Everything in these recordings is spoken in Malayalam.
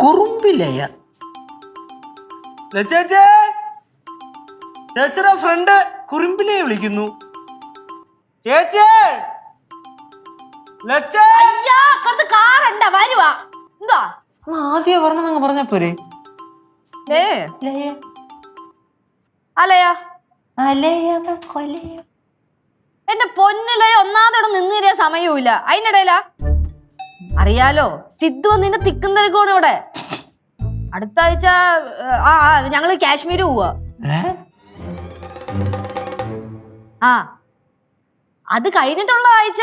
കുറുമ്പിലയ. ചേച്ചേ ചേച്ചിയുടെ ഫ്രണ്ട് കുറുമ്പിലയെ വിളിക്കുന്നു. ചേച്ചേ! ലച്ചേ! അയ്യാ കുറച്ച് കാറണ്ട വരുവാ. എന്താ? ആദ്യം പറഞ്ഞ പറഞ്ഞ പോരെ. ഏ അല്ലയാ എന്റെ പൊന്നിലയ ഒന്നാമതോടെ നിന്നിരിയ സമയവുമില്ല. അതിനിടയില അറിയാലോ സിദ്ധു നിന്റെ തിക്കും തിരക്കോട് ഇവിടെ. അടുത്ത ആഴ്ച ആ ഞങ്ങൾ കാശ്മീർ പോവാ. ആ അത് കഴിഞ്ഞിട്ടുള്ള ആഴ്ച.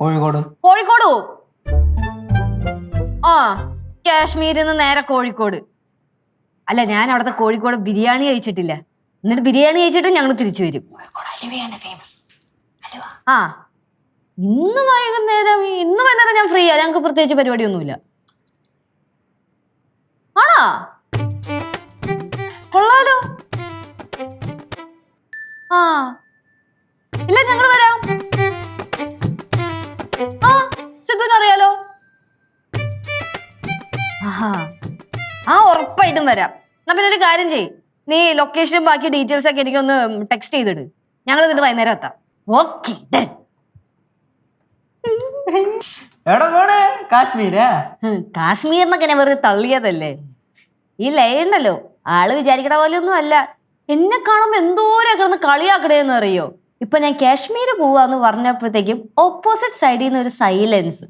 കോഴിക്കോട്. കോഴിക്കോട് പോവും. ആ കാശ്മീരിൽ നിന്ന് നേരെ കോഴിക്കോട്. അല്ല ഞാൻ അവിടുത്തെ കോഴിക്കോട് ബിരിയാണി കഴിച്ചിട്ടില്ല. എന്നിട്ട് ബിരിയാണി കഴിച്ചിട്ട് ഞങ്ങൾ തിരിച്ചു വരും. ആ. ഇന്ന് വൈകുന്നേരം ഇന്ന് വൈകുന്നേരം ഞാൻ ഫ്രീ ആ. ഞങ്ങൾക്ക് പ്രത്യേകിച്ച് പരിപാടിയൊന്നുമില്ല. ആണോ? കൊള്ളാലോ. ആ. ഇല്ല ഞങ്ങൾ വരാം. ആ സിദ്ധുവിന് അറിയാലോ. ആ ഉറപ്പായിട്ടും വരാം. എന്നാ പിന്നെ ഒരു കാര്യം ചെയ് നീ ലൊക്കേഷനും ബാക്കി ഡീറ്റെയിൽസ് ഒക്കെ എനിക്കൊന്ന് ടെക്സ്റ്റ് ചെയ്തിട്. ഞങ്ങൾ എന്നിട്ട് വൈകുന്നേരം എത്താം. ഓക്കെ എവിടെ പോണേ കാശ്മീരാ. കാശ്മീർ എന്നൊക്കെ ഞാൻ വെറുതെ തള്ളിയതല്ലേ? ഈ ലയ ഉണ്ടല്ലോ ആൾ വിചാരിക്കണ പോലെ ഒന്നും അല്ല. എന്നെ കാണുമ്പോ എന്തോരം കിടന്ന് കളിയാക്കണേന്ന് അറിയോ? ഇപ്പൊ ഞാൻ കാശ്മീർ പോവാന്ന് പറഞ്ഞപ്പോഴത്തേക്കും ഓപ്പോസിറ്റ് സൈഡിൽ നിന്ന് ഒരു സൈലൻസ്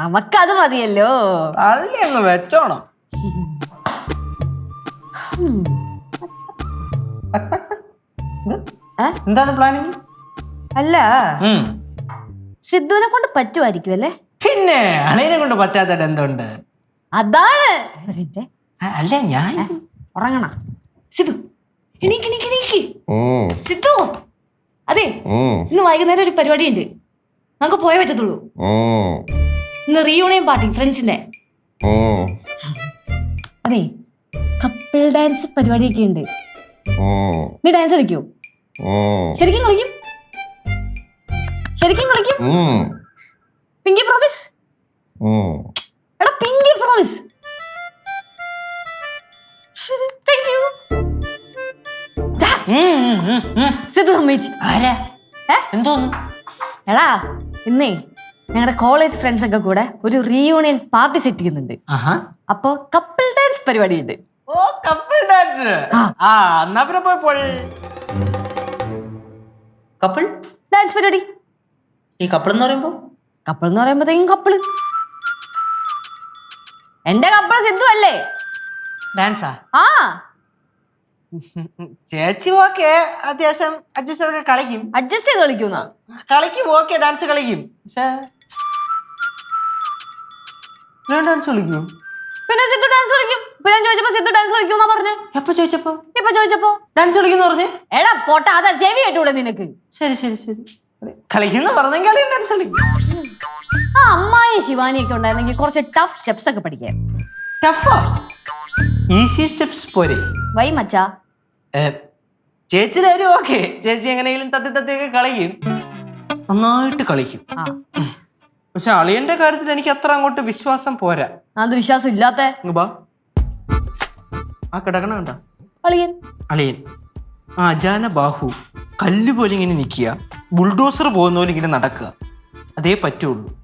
നമുക്കത് മതിയല്ലോ. തള്ളി അങ്ങ് വെച്ചോണം എന്താണ് പ്ലാനിങ് അല്ല സിദ്ധുവിനെ കൊണ്ട് പറ്റുമായിരിക്കും അല്ലേ? പിന്നെ അളിയനെ കൊണ്ട് പറ്റാത്തത് എന്തുണ്ട്? അതാണ്. അല്ല ഞാൻ ഉറങ്ങണ. സിദ്ധു എണീക്ക് എണീക്ക് എണീക്ക്. ഉം, സിദ്ധു അതെ ഇന്ന് വൈകുന്നേരം ഒരു പരിപാടി ഉണ്ട് നമുക്ക് പോയേ പറ്റത്തുള്ളൂ. ഇന്ന് റീയൂണിയൻ പാർട്ടി ഫ്രണ്ട്സിന്റെ. അതെ കപ്പിൾ ഡാൻസ് പരിപാടിയൊക്കെ ഉണ്ട്. നീ ഡാൻസ് കളിക്കൂ ശരിക്കും കളിക്കും? ശരിക്കും കളിക്കും? Pinky promise. എടാ പിങ്കി പ്രോമിസ് സിദ്ധു സമ്മതിച്ചു. ആരാ? എന്തോന്ന്? എടാ ഇന്നേ ഞങ്ങളുടെ കോളേജ് ഫ്രണ്ട്സ് ഒക്കെ കൂടെ ഒരു റീയൂണിയൻ പാർട്ടി സെറ്റ് ചെയ്യുന്നുണ്ട്. അപ്പോ കപ്പിൾ ഡാൻസ് പരിപാടി ഉണ്ട് ഓ കപ്പിൾ ഡാൻസ് ആ. എന്നാ പിന്നെ പോയപ്പോൾ കപ്പിൾ ഡാൻസ് പരിപാടി. ഈ കപ്പിൾ എന്ന് പറയുമ്പോ? കപ്പിൾ എന്ന് പറയുമ്പോഴത്തേക്കും കപ്പിൾ എന്റെ കപ്പിൾ സിദ്ധു അല്ലേ? ഡാൻസാ ആ? ചേച്ചി ഓക്കെ അത്യാവശ്യം അഡ്ജസ്റ്റ് കളിക്കും. അഡ്ജസ്റ്റ് ചെയ്ത് കളിക്കുന്ന? കളിക്കും ഓക്കെ ഡാൻസ് കളിക്കും. പക്ഷേ ഞാൻ ഡാൻസ് കളിക്കും. പിന്നെ സിദ്ധു ഡാൻസ് കളിക്കും. ഇപ്പൊ ഞാൻ ചോദിച്ചപ്പോ സിദ്ധു ഡാൻസ് കളിക്കും പറഞ്ഞേ? എപ്പോ ചോദിച്ചപ്പോ? ഇപ്പൊ ചോദിച്ചപ്പോ? ഡാൻസ് കളിക്കുന്നു പറഞ്ഞു? എടാ പോട്ട അതാ ചെവി കേട്ടൂടെ നിനക്ക്. ശരി ശരി ശരി. കളിക്കുന്ന പറഞ്ഞെങ്കിൽ ഡാൻസ് കളിക്കും. ആ അമ്മായി ശിവാനി ഒക്കെ ഉണ്ടായിരുന്നെങ്കിൽ കുറച്ച് ടഫ് സ്റ്റെപ്സ് ഒക്കെ പഠിക്കാം ടഫോ ഈസി സ്റ്റെപ്സ് പോരെ. വൈ മച്ചാ. ചേച്ചി ചേച്ചിയുടെ കാര്യം ഓക്കെ. ചേച്ചി എങ്ങനെയെങ്കിലും തത്തി തത്തിയൊക്കെ കളിക്കും. നന്നായിട്ട് കളിക്കും. ആ. പക്ഷെ അളിയന്റെ കാര്യത്തിൽ എനിക്ക് അത്ര അങ്ങോട്ട് വിശ്വാസം പോരാ. അത് വിശ്വാസം ഇല്ലാത്ത ഇങ്ങ് ബാ ആ കിടക്കണ കണ്ട? അളിയൻ. അളിയൻ. ആ അജാന ബാഹു. കല്ല് പോലെ ഇങ്ങനെ നിൽക്കുക ബുൾഡോസർ പോകുന്ന പോലെ ഇങ്ങനെ നടക്കുക. അതേ പറ്റുള്ളൂ.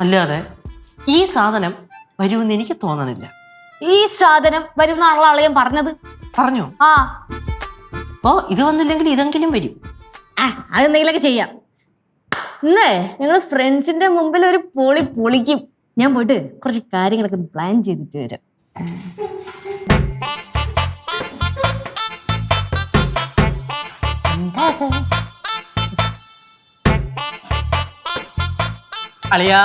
അല്ലാതെ ഈ സാധനം വരുമെന്ന് എനിക്ക് തോന്നുന്നില്ല ഈ സാധനം വരുമെന്നാണല്ലോ അളിയൻ പറഞ്ഞത്. പറഞ്ഞോ? ആ. ഓ ഇത് വന്നില്ലെങ്കിൽ ഇതെങ്കിലും വരും. ആ അതെന്തെങ്കിലുമൊക്കെ ചെയ്യാം. ഇന്നേ ഞങ്ങൾ ഫ്രണ്ട്സിന്റെ മുമ്പിൽ ഒരു പൊളി പൊളിക്കും. ഞാൻ പോയിട്ട് കുറച്ച് കാര്യങ്ങളൊക്കെ പ്ലാൻ ചെയ്തിട്ട് വരാം. അളിയാ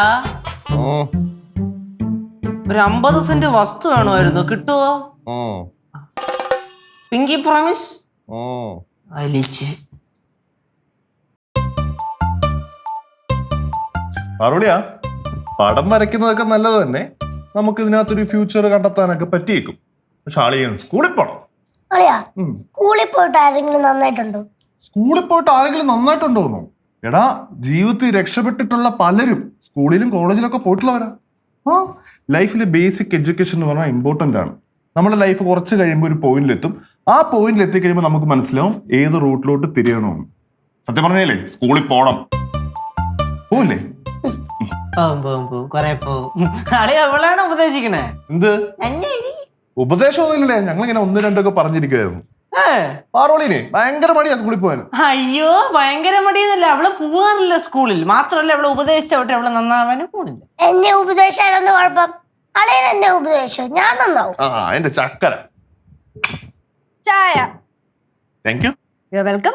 ഒരു അമ്പത് സെന്റ് വസ്തു വേണമായിരുന്നു. കിട്ടുവോ? പിങ്കി പ്രോമിസ് ഓ. അലിച്ച്. അരുണിയ പടം വരയ്ക്കുന്നതൊക്കെ നല്ലത് തന്നെ. നമുക്ക് ഇതിനകത്തൊരു ഫ്യൂച്ചർ കണ്ടെത്താനൊക്കെ പറ്റിയേക്കും. പക്ഷെ അളിയൻ സ്കൂളിൽ പോണം. അളിയാ. സ്കൂളിൽ പോയിട്ട് ആരെങ്കിലും നന്നായിട്ടുണ്ടോ? സ്കൂളിൽ പോയിട്ട് ആരെങ്കിലും നന്നായിട്ടുണ്ടോന്നോ എടാ ജീവിതത്തിൽ രക്ഷപ്പെട്ടിട്ടുള്ള പലരും സ്കൂളിലും കോളേജിലൊക്കെ പോയിട്ടുള്ളവരാ. ആ ലൈഫിലെ ബേസിക് എഡ്യൂക്കേഷൻ എന്ന് പറഞ്ഞാൽ ഇമ്പോർട്ടന്റ് ആണ്. നമ്മുടെ ലൈഫ് കുറച്ച് കഴിയുമ്പോൾ ഒരു പോയിന്റിലെത്തും ആ പോയിന്റിൽ എത്തിക്കഴിയുമ്പോൾ നമുക്ക് മനസ്സിലാവും ഏത് റൂട്ടിലോട്ട് തിരിയണമെന്ന്. സത്യം പറഞ്ഞല്ലേ സ്കൂളിൽ പോണം. പോവില്ലേ? പോവും പോവും പോവും. കൊറേ പോവും. അളി അവളാണ് ഉപദേശിക്കണേ. എന്ത്? ഉപദേശമൊന്നുമില്ലേ ഞങ്ങളിങ്ങനെ ഒന്ന് രണ്ടൊക്കെ പറഞ്ഞിരിക്കുവായിരുന്നു. പാറോളിനെ ഭയങ്കര മടിയാ സ്കൂളിൽ പോകാൻ. അയ്യോ ഭയങ്കര മടിയെന്നല്ല. അവൾ പോവാറില്ല സ്കൂളിൽ. മാത്രമല്ല അവളെ ഉപദേശിച്ചോട്ടെ അവളെ നന്നാവാനും പോണില്ല. എന്നെ ഉപദേശിച്ചാലെന്ത് കുഴപ്പം. അളയൻ എന്നെ ഉപദേശിച്ചു? ഞാൻ നന്നാവും. ആ എന്റെ ചക്കര. ചായ. താങ്ക് യു യു വെൽക്കം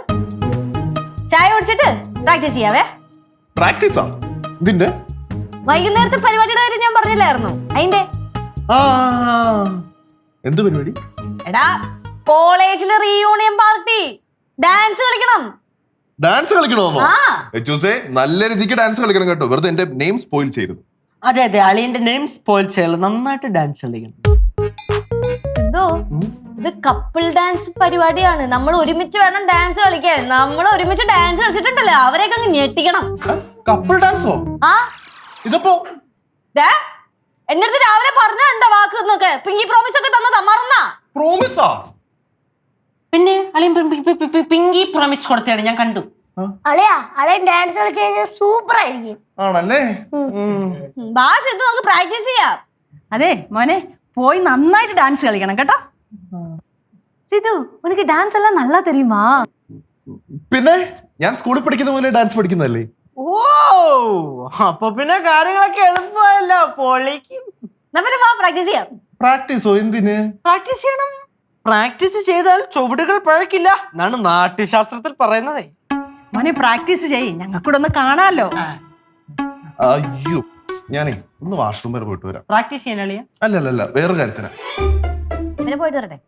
ചായ കുടിച്ചിട്ട് പ്രാക്ടീസ് ചെയ്യാവേ. പ്രാക്ടീസാ ഇതിന്റെ? വൈകുന്നേരത്തെ പരിപാടിയുടെ കാര്യം ഞാൻ പറഞ്ഞില്ലായിരുന്നു. അതിന്റെ? ആ എന്ത് പരിപാടി? എടാ കോളേജിലെ റീയൂണിയൻ പാർട്ടി ഡാൻസ് കളിക്കണം. ഡാൻസ് കളിക്കണമെന്നോ? ആ. എച്ചൂസേ നല്ല രീതിക്ക് ഡാൻസ് കളിക്കണം കേട്ടോ. വെറുതെ എന്റെ നെയിം സ്പോയിൽ ചെയ്യരുത്. അതെ അതെ അളിയന്റെ നെയിം സ്പോയിൽ ചെയ്യല നന്നായിട്ട് ഡാൻസ് കളിക്കണം. സിദ്ധു ഇത് കപ്പിൾ ഡാൻസ് പരിപാടിയാണ്. നമ്മൾ ഒരുമിച്ച് വേണം ഡാൻസ് കളിക്കാൻ. നമ്മൾ ഒരുമിച്ച് ഡാൻസ് കളിച്ചിട്ടുണ്ടല്ലോ. അവരെയൊക്കെ അങ്ങ് ഞെട്ടിക്കണം. കപ്പിൾ ഡാൻസോ ആ. ഇതിപ്പോ എന്റെ അടുത്ത് രാവിലെ പറഞ്ഞുണ്ടോ വാക്ക് എന്നൊക്കെ പിങ്കി പ്രോമിസ് ഒക്കെ തന്നതാ മറന്നാ? പ്രോമിസാ പിന്നെ അളിയൻ പിങ്കി പ്രോമിസ് കൊടുത്തതാണ് ഞാൻ കണ്ടു. അളിയാ അളിയൻ ഡാൻസ് കളിച്ച് കഴിഞ്ഞാൽ സൂപ്പർ ആയിരിക്കും. ആണല്ലേ? ബാസ് ഇത് നമുക്ക് പ്രാക്ടീസ് ചെയ്യാം. അതെ മോനെ പോയി നന്നായിട്ട് ഡാൻസ് കളിക്കണം കേട്ടോ. സിധു ഉനക്ക് ഡാൻസ് എല്ലാം നല്ലാ തെരിയുമാ പിന്നെ? ഞാൻ സ്കൂളിൽ പഠിക്കുന്ന പോലെ ഡാൻസ് പഠിക്കുന്നതല്ലേ? അപ്പൊ പിന്നെ കാര്യങ്ങളൊക്കെ എളുപ്പമല്ല പൊളിക്കും. വാ പ്രാക്ടീസ് ചെയ്യാം. പ്രാക്ടീസോ എന്തിന്? പ്രാക്ടീസ് ചെയ്യണം. പ്രാക്ടീസ് ചെയ്താൽ ചുവടുകൾ പഴക്കില്ല. എന്നാണ് നാട്യശാസ്ത്രത്തിൽ പറയുന്നത്. മോനെ പ്രാക്ടീസ് ചെയ് ഞങ്ങൾക്കൂടെ ഒന്ന് കാണാലോ. അയ്യോ. ഞാനേ ഒന്ന് വാഷ്റൂം വരെ പോയിട്ട് വരാം. പ്രാക്ടീസ് ചെയ്യാനല്ലേ അല്ല അല്ല അല്ല വേറെ കാര്യത്തിനാ പോയിട്ട് വരട്ടെ.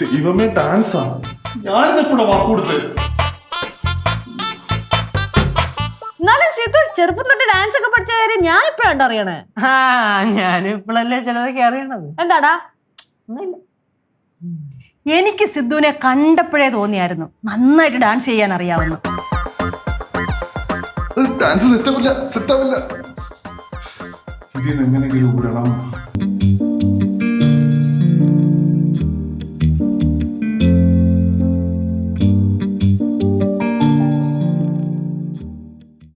ദൈവമേ ഡാൻസാ ഞാനിതെപ്പോഴാ വാക്ക് കൊടുത്തത് എന്നാലും സിദ്ധു ചെറുപ്പം തൊട്ട് ഡാൻസ് ഒക്കെ പഠിച്ച കാര്യം ഞാൻ ഇപ്പഴാണ് അറിയണേ? ആ ഞാനും ഇപ്പോഴല്ലേ ചിലതൊക്കെ അറിയണത്. എന്താടാ? എനിക്ക് സിദ്ധുവിനെ കണ്ടപ്പോഴേ തോന്നിയായിരുന്നു. നന്നായിട്ട് ഡാൻസ് ചെയ്യാൻ അറിയാവുന്നു. ഡാൻസ് സെറ്റാവില്ല സെറ്റാവില്ല ഇതിൽ നിന്ന് എങ്ങനെയെങ്കിലും ഊരണം.